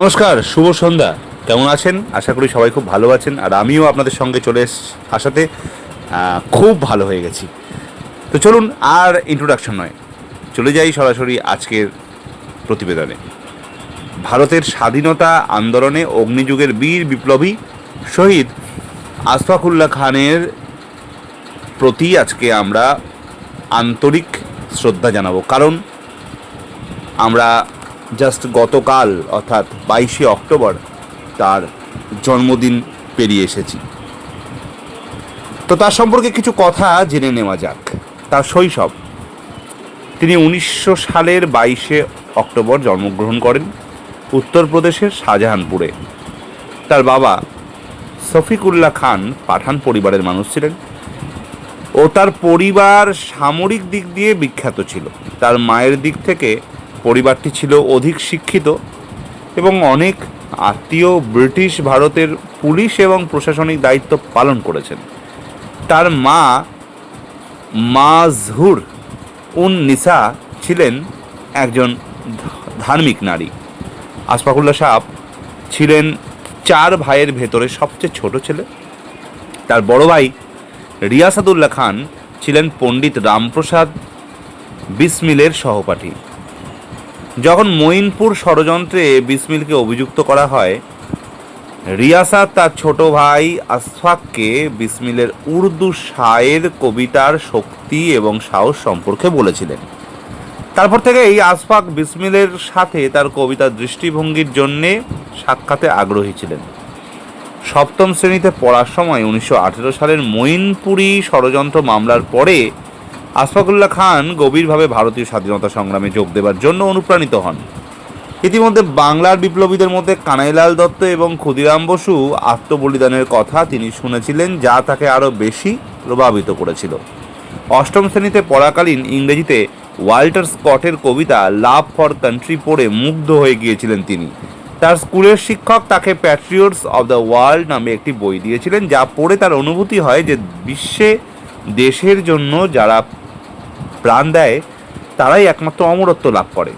নমস্কার, শুভ সন্ধ্যা। কেমন আছেন? আশা করি সবাই খুব ভালো আছেন। আর আমিও আপনাদের সঙ্গে চলে আসাতে খুব ভালো হয়ে গেছি। তো চলুন, আর ইন্ট্রোডাকশন নয়। চলে যাই সরাসরি আজকের প্রতিবেদনে। ভারতের স্বাধীনতা আন্দোলনে অগ্নিযুগের বীর বিপ্লবী শহীদ আশফাকুল্লাহ খানের প্রতি আজকে আমরা আন্তরিক শ্রদ্ধা জানাব। কারণ আমরা জাস্ট গতকাল, অর্থাৎ বাইশে অক্টোবর, তার জন্মদিন পেরিয়ে এসেছি। তো তার সম্পর্কে কিছু কথা জেনে নেওয়া যাক। তার শৈশব। তিনি উনিশশো সালের বাইশে অক্টোবর জন্মগ্রহণ করেন উত্তরপ্রদেশের শাহজাহানপুরে। তার বাবা শফিকুল্লাহ খান পাঠান পরিবারের মানুষ ছিলেন ও তার পরিবার সামরিক দিক দিয়ে বিখ্যাত ছিল। তার মায়ের দিক থেকে পরিবারটি ছিল অধিক শিক্ষিত এবং অনেক আত্মীয় ব্রিটিশ ভারতের পুলিশ এবং প্রশাসনিক দায়িত্ব পালন করেছেন। তার মা মাজহুর উন নিসা ছিলেন একজন ধার্মিক নারী। আশফাকুল্লা সাহ ছিলেন চার ভাইয়ের ভেতরে সবচেয়ে ছোট ছেলে। তার বড় ভাই রিয়াসাদুল্লাহ খান ছিলেন পণ্ডিত রামপ্রসাদ বিসমিলের সহপাঠী। যখন মঈনপুর ষড়যন্ত্রে বিসমিলকে অভিযুক্ত করা হয় রিয়াসাদ তার ছোট ভাই আসফাককে বিসমিলের উর্দু শায়ের কবিতার শক্তি এবং সাহস সম্পর্কে বলেছিলেন। তারপর থেকে এই আসফাক বিসমিলের সাথে তার কবিতার দৃষ্টিভঙ্গির জন্যে সাক্ষাতে আগ্রহী ছিলেন। সপ্তম শ্রেণীতে পড়ার সময় উনিশশো আঠেরো সালের মঈনপুরী ষড়যন্ত্র মামলার পরে আশফাকুল্লাহ খান গভীরভাবে ভারতীয় স্বাধীনতা সংগ্রামে যোগ দেবার জন্য অনুপ্রাণিত হন। ইতিমধ্যে বাংলার বিপ্লবীদের মধ্যে কানাইলাল দত্ত এবং ক্ষুদিরাম বসু আত্মবলিদানের কথা তিনি শুনেছিলেন, যা তাকে আরও বেশি প্রভাবিত করেছিল। অষ্টম শ্রেণীতে পড়াকালীন ইংরেজিতে ওয়াল্টার স্কটের কবিতা লাভ ফর কান্ট্রি পড়ে মুগ্ধ হয়ে গিয়েছিলেন তিনি। তার স্কুলের শিক্ষক তাকে প্যাট্রিয়টস অব দ্য ওয়ার্ল্ড নামে একটি বই দিয়েছিলেন, যা পড়ে তার অনুভূতি হয় যে বিশ্বে, দেশের জন্য যারা প্রাণ দেয়, তারাই একমাত্র অমরত্ব লাভ করে।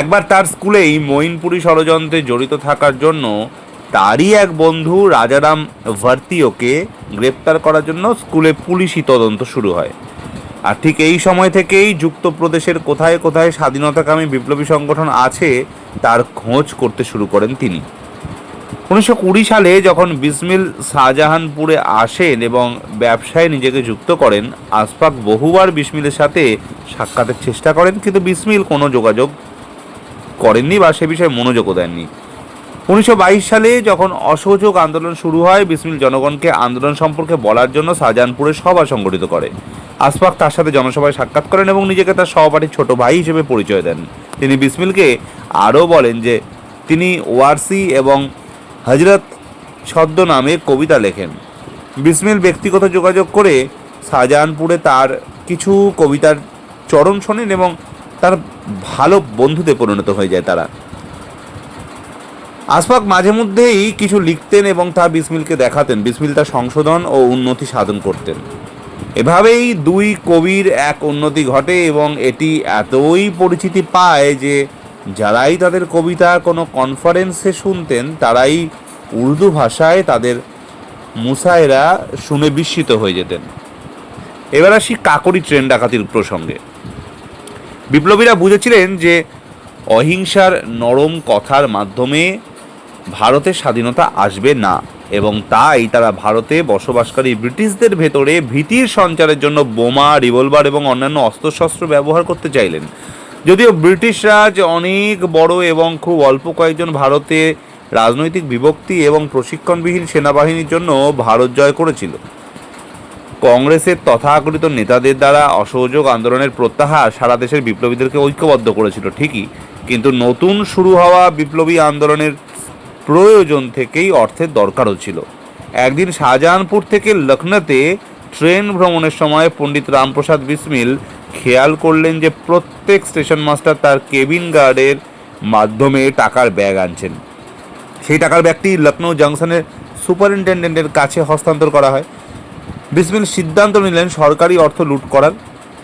একবার তার স্কুলেই মঈনপুরী ষড়যন্ত্রে জড়িত থাকার জন্য তারই এক বন্ধু রাজারাম ভার্তিওকে গ্রেপ্তার করার জন্য স্কুলে পুলিশি তদন্ত শুরু হয়। আর ঠিক এই সময় থেকেই যুক্তপ্রদেশের কোথায় কোথায় স্বাধীনতাকামী বিপ্লবী সংগঠন আছে, তার খোঁজ করতে শুরু করেন তিনি। উনিশশো কুড়ি সালে যখন বিসমিল শাহজাহানপুরে আসেন এবং ব্যবসায় নিজেকে যুক্ত করেন আশফাক বহুবার বিসমিলের সাথে সাক্ষাতের চেষ্টা করেন, কিন্তু বিসমিল কোনো যোগাযোগ করেননি বা সে বিষয়ে মনোযোগও দেননি। উনিশশো বাইশ সালে যখন অসহযোগ আন্দোলন শুরু হয়, বিসমিল জনগণকে আন্দোলন সম্পর্কে বলার জন্য শাহজাহানপুরে সভা সংগঠিত করে। আশফাক তার সাথে জনসভায় সাক্ষাৎ করেন এবং নিজেকে তার সহপাঠীর ছোট ভাই হিসেবে পরিচয় দেন। তিনি বিসমিলকে আরও বলেন যে, তিনি ওয়ারসি এবং হজরত ছদ্ম নামে কবিতা লেখেন। বিসমিল ব্যক্তিগত যোগাযোগ করে শাহজাহানপুরে তার কিছু কবিতার চরণ শোনেন এবং তার ভালো বন্ধুতে পরিণত হয়ে যায় তারা। আসফাক মাঝে মধ্যেই কিছু লিখতেন এবং তা বিসমিলকে দেখাতেন। বিসমিল তার সংশোধন ও উন্নতি সাধন করতেন। এভাবেই দুই কবির এক উন্নতি ঘটে এবং এটি এতই পরিচিতি পায় যে যারাই তাদের কবিতা কোনো কনফারেন্সে শুনতেন, তারাই উর্দু ভাষায় তাদের মুসায়েরা শুনে বিস্মিত হয়ে যেতেন। এবার আসি কাকরি ট্রেন ডাকাতির প্রসঙ্গে। বিপ্লবীরা বুঝেছিলেন যে অহিংসার নরম কথার মাধ্যমে ভারতের স্বাধীনতা আসবে না এবং তাই তারা ভারতে বসবাসকারী ব্রিটিশদের ভেতরে ভীতির সঞ্চারের জন্য বোমা, রিভলভার এবং অন্যান্য অস্ত্রশস্ত্র ব্যবহার করতে চাইলেন। যদিও ব্রিটিশ রাজ অনেক বড় এবং খুব অল্প কয়েকজন ভারতে রাজনৈতিক বিভক্তি এবং প্রশিক্ষণবিহীন সেনাবাহিনীর জন্য ভারত জয় করেছিল। কংগ্রেসের তথাকথিত নেতাদের দ্বারা অসহযোগ আন্দোলনের প্রত্যাহার সারা দেশের বিপ্লবীদেরকে ঐক্যবদ্ধ করেছিল, ঠিকই। কিন্তু নতুন শুরু হওয়া বিপ্লবী আন্দোলনের প্রয়োজন থেকেই অর্থের দরকারও ছিল। একদিন শাহজাহানপুর থেকে লখনৌতে ট্রেন ভ্রমণের সময় পণ্ডিত রামপ্রসাদ বিসমিল খেয়াল করলেন যে প্রত্যেক স্টেশন মাস্টার তার কেবিন গার্ডের মাধ্যমে টাকার ব্যাগ আনছেন। সেই টাকার ব্যাগটি লখনৌ জাংশনের সুপারিনটেন্ডেন্টের কাছে হস্তান্তর করা হয়। বিসমিল সিদ্ধান্ত নিলেন সরকারি অর্থ লুট করার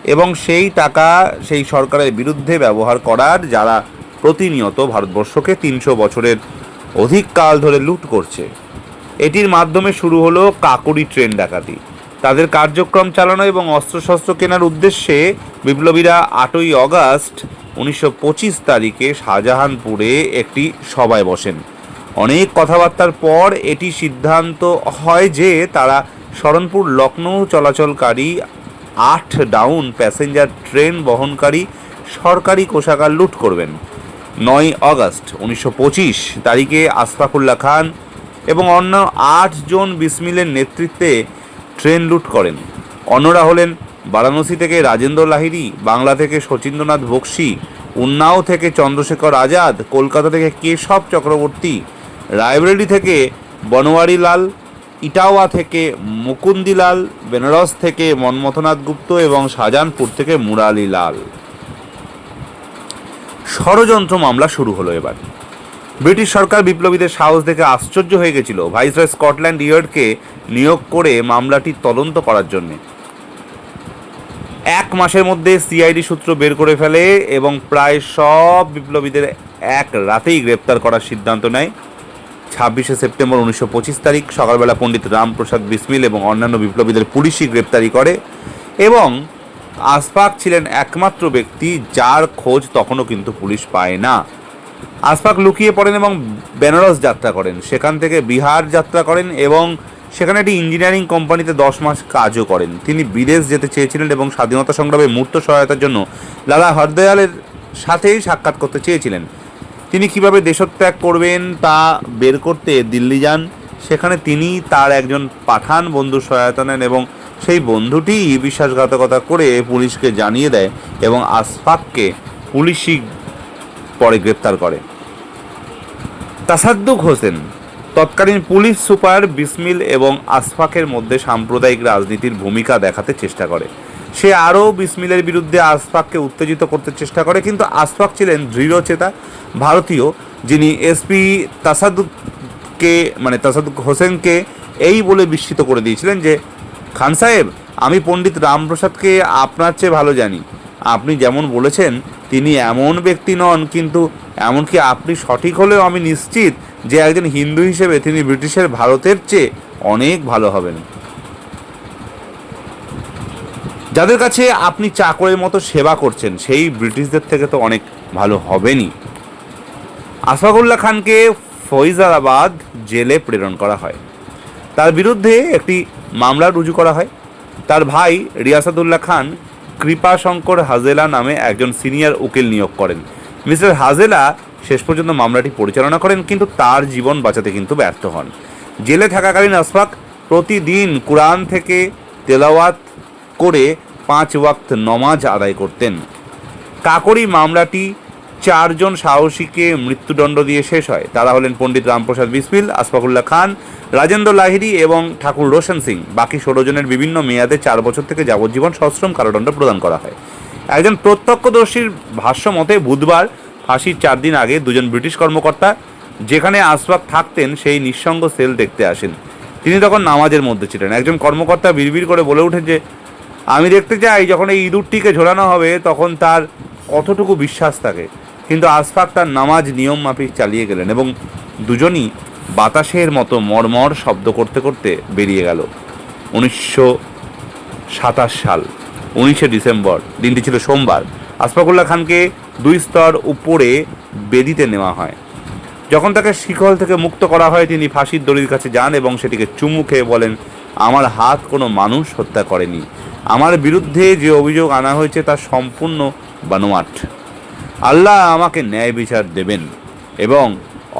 এবং সেই টাকা সেই সরকারের বিরুদ্ধে ব্যবহার করার, যারা প্রতিনিয়ত ভারতবর্ষকে তিনশো বছরের অধিক কাল ধরে লুট করছে। এটির মাধ্যমে শুরু হলো কাকুরি ট্রেন ডাকাতি। তাদের কার্যক্রম চালানো এবং অস্ত্রশস্ত্র কেনার উদ্দেশ্যে বিপ্লবীরা আটই অগাস্ট উনিশশো পঁচিশ তারিখে শাহজাহানপুরে একটি সভায় বসেন। অনেক কথাবার্তার পর এটি সিদ্ধান্ত হয় যে তারা শরণপুর লখনৌ চলাচলকারী আট ডাউন প্যাসেঞ্জার ট্রেন বহনকারী সরকারি কোষাগার লুট করবেন। নয় আগস্ট উনিশশো তারিখে আসফাকুল্লা খান এবং অন্য আট জন বিসমিলের নেতৃত্বে ট্রেন লুট করেন। অন্যরা হলেন বারাণসী থেকে রাজেন্দ্র লাহিড়ী, বাংলা থেকে শচীন্দ্রনাথ বক্সি, উন্নাও থেকে চন্দ্রশেখর আজাদ, কলকাতা থেকে কেশব চক্রবর্তী, রায়বেরেলি থেকে বনোয়ারি লাল ইটাওয়া থেকে মুকুন্দিলাল, বেনারস থেকে মনমথনাথ গুপ্ত এবং শাহজাহানপুর থেকে মুরালি লাল ষড়যন্ত্র মামলা শুরু হলো এবার। ব্রিটিশ সরকার বিপ্লবীদের সাহস দেখে আশ্চর্য হয়ে গেছিল। ভাইসরয় স্কটল্যান্ড ইয়ার্ডকে নিয়োগ করে মামলাটি তদন্ত করার জন্যে। এক মাসের মধ্যে সিআইডি সূত্র বের করে ফেলে এবং প্রায় সব বিপ্লবীদের এক রাতেই গ্রেপ্তার করার সিদ্ধান্ত নেয়। ছাব্বিশে সেপ্টেম্বর উনিশশো পঁচিশ তারিখ সকালবেলা পণ্ডিত রামপ্রসাদ বিসমিল এবং অন্যান্য বিপ্লবীদের পুলিশই গ্রেপ্তারি করে এবং আসফাক ছিলেন একমাত্র ব্যক্তি যার খোঁজ তখনও কিন্তু পুলিশ পায় না। আসফাক লুকিয়ে পড়েন এবং বেনারস যাত্রা করেন। সেখান থেকে বিহার যাত্রা করেন এবং সেখানে একটি ইঞ্জিনিয়ারিং কোম্পানিতে দশ মাস কাজও করেন। তিনি বিদেশ যেতে চেয়েছিলেন এবং স্বাধীনতা সংগ্রামে মূর্ত সহায়তার জন্য লালা হরদয়ালের সাথেই সাক্ষাৎ করতে চেয়েছিলেন। তিনি কীভাবে দেশত্যাগ করবেন তা বের করতে দিল্লি যান, সেখানে তিনি তার একজন পাঠান বন্ধুর সহায়তা নেন এবং সেই বন্ধুটি বিশ্বাসঘাতকতা করে পুলিশকে জানিয়ে দেয় এবং আসফাককে পুলিশই পরে গ্রেপ্তার করে। তাসাদ্দুক হোসেন তৎকালীন পুলিশ সুপার বিসমিল এবং আসফাকের মধ্যে সাম্প্রদায়িক রাজনীতির ভূমিকা দেখাতে চেষ্টা করে। সে আরও বিসমিলের বিরুদ্ধে আসফাককে উত্তেজিত করতে চেষ্টা করে, কিন্তু আসফাক ছিলেন দৃঢ়চেতা ভারতীয় যিনি এসপি তাসাদুককে মানে তাসাদুক হোসেনকে এই বলে বিস্মিত করে দিয়েছিলেন যে, খান সাহেব, আমি পণ্ডিত রামপ্রসাদকে আপনার চেয়ে ভালো জানি। আপনি যেমন বলেছেন তিনি এমন ব্যক্তি নন, কিন্তু এমনকি আপনি সঠিক হলেও আমি নিশ্চিত যে একজন হিন্দু হিসেবে তিনি ব্রিটিশের ভারতের চেয়ে অনেক ভালো হবেন। যাদের কাছে আপনি চাকরের মতো সেবা করছেন, সেই ব্রিটিশদের থেকে তো অনেক ভালো হবেনই। আশফাকুল্লাহ খানকে ফৈজাবাদ জেলে প্রেরণ করা হয়। তার বিরুদ্ধে একটি মামলা রুজু করা হয়। তার ভাই রিয়াসাদুল্লাহ খান কৃপাশঙ্কর হাজেলা নামে একজন সিনিয়র উকিল নিয়োগ করেন। মিস্টার হাজেলা শেষ পর্যন্ত মামলাটি পরিচালনা করেন, কিন্তু তার জীবন বাঁচাতে কিন্তু ব্যর্থ হন। জেলে থাকাকালীন আসফাক প্রতিদিন কোরআন থেকে তেলাওয়াত করে পাঁচ ওয়াক্ত নমাজ আদায় করতেন। কাকরি মামলাটি চারজন সাহসীকে মৃত্যুদণ্ড দিয়ে শেষ হয়। তারা হলেন পণ্ডিত রামপ্রসাদ বিসমিল, আসফাকুল্লাহ খান, রাজেন্দ্র লাহিড়ী এবং ঠাকুর রোশন সিং। বাকি ষোলো জনের বিভিন্ন মেয়াদে চার বছর থেকে যাবজ্জীবন সশ্রম কারাদণ্ড প্রদান করা হয়। একজন প্রত্যক্ষদর্শীর ভাষ্য মতে, বুধবার, ফাঁসির চার দিন আগে দুজন ব্রিটিশ কর্মকর্তা যেখানে আসফাক থাকতেন, সেই নিঃসঙ্গ সেল দেখতে আসেন। তিনি তখন নামাজের মধ্যে ছিলেন। একজন কর্মকর্তা বিড়বিড় করে বলে ওঠেন যে, আমি দেখতে চাই, যখন এই ইঁদুরটিকে ঝোলানো হবে, তখন তার কতটুকু বিশ্বাস থাকে? কিন্তু আসফাক তার নামাজ নিয়ম মাফিক চালিয়ে গেলেন এবং দুজনই বাতাসের মতো মর্মর শব্দ করতে করতে বেরিয়ে গেল। উনিশশো সাতাশ সাল, উনিশে ডিসেম্বর, দিনটি ছিল সোমবার। আসফাকুল্লাহ খানকে দুই স্তর উপরে বেদিতে নেওয়া হয়। যখন তাকে শিকল থেকে মুক্ত করা হয়, তিনি ফাঁসির দড়ির কাছে যান এবং সেটিকে চুমু খেয়ে বলেন, আমার হাত কোনো মানুষ হত্যা করেনি। আমার বিরুদ্ধে যে অভিযোগ আনা হয়েছে, তা সম্পূর্ণ বানোয়াট। আল্লাহ আমাকে ন্যায় বিচার দেবেন এবং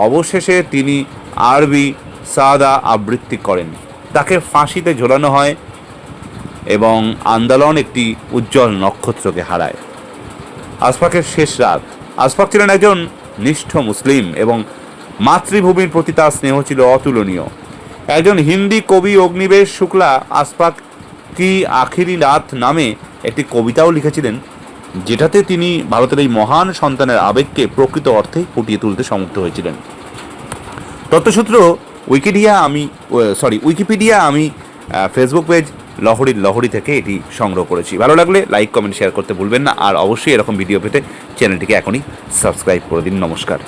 অবশেষে তিনি আরবি সাদা আবৃত্তি করেন। তাকে ফাঁসিতে ঝোলানো হয় এবং আন্দোলন একটি উজ্জ্বল নক্ষত্রকে হারায়। আসফাকের শেষ রাত। আসফাক ছিলেন একজন নিষ্ঠ মুসলিম এবং মাতৃভূমির প্রতি তার স্নেহ ছিল অতুলনীয়। একজন হিন্দি কবি অগ্নিবেশ শুক্লা আসফাক কি আখিরি রাত নামে একটি কবিতাও লিখেছিলেন। যেটাতে তিনি ভারতের এই মহান সন্তানের আবেগকে প্রকৃত অর্থে ফুটিয়ে তুলতে সমর্থ হয়েছিলেন। তথ্যসূত্র উইকিডিয়া আমি সরি উইকিপিডিয়া আমি ফেসবুক পেজ লহরির লহরি থেকে এটি সংগ্রহ করেছি। ভালো লাগলে লাইক, কমেন্ট শেয়ার করতে ভুলবেন না। আর অবশ্যই এরকম ভিডিও পেতে চ্যানেলটিকে এখনই সাবস্ক্রাইব করে দিন। নমস্কার।